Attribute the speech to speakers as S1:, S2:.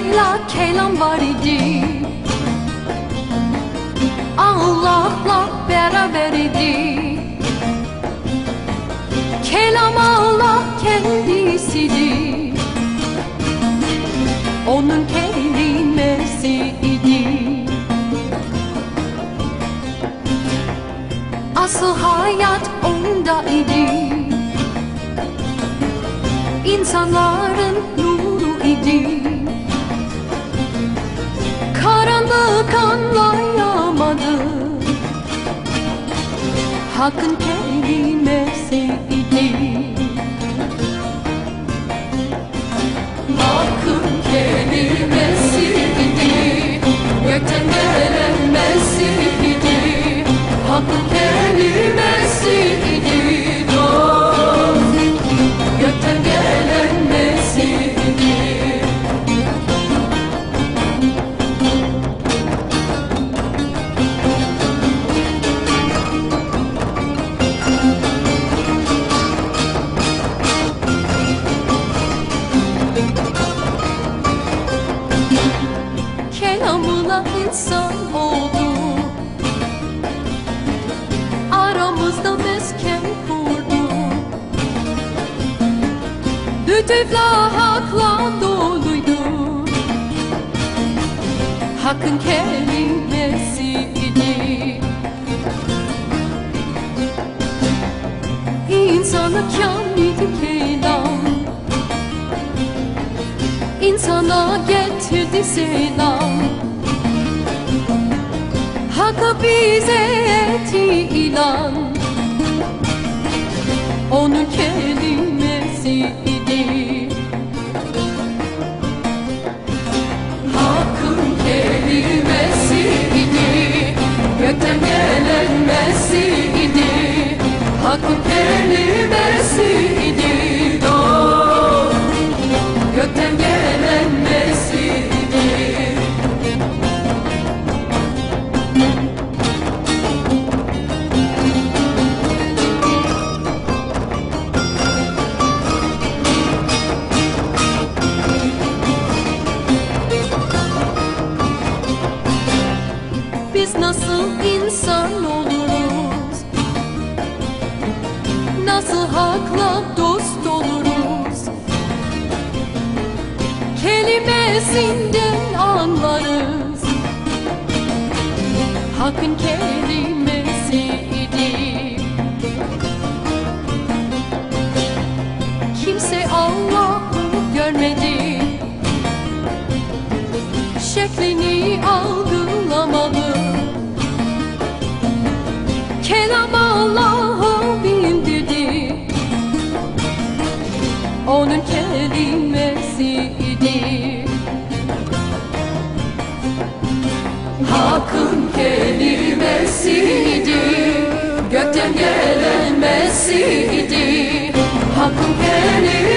S1: Leyla kelam var idi. Allah'la beraber idi. Kelam Allah kendisidir. Onun kelimesi idi. Asıl hayat onda idi. İnsanların nuru idi Hakkın kelimesi kelamına insan oldu. Aramızda mesken kurdu. Lütufla hakla doluydu. Hakkın kelimesi idi. İnsanı kamildi kelam. İnsana getirdi selam Hakkı bize etti ilan Onun kelimesi idi Hakkın kelimesi idi. Gökten gelen mesihidi Hakkın kelimesi Biz nasıl insan oluruz? Nasıl hakla dost oluruz? Kelimesinden anlarız. Hakkın kelimesi Kelam Allah'ım dedi. Onun kelimesi idi. Hakkın kelimesiydi. Gökten gelen Mesih'di Hakkın kelimesiydi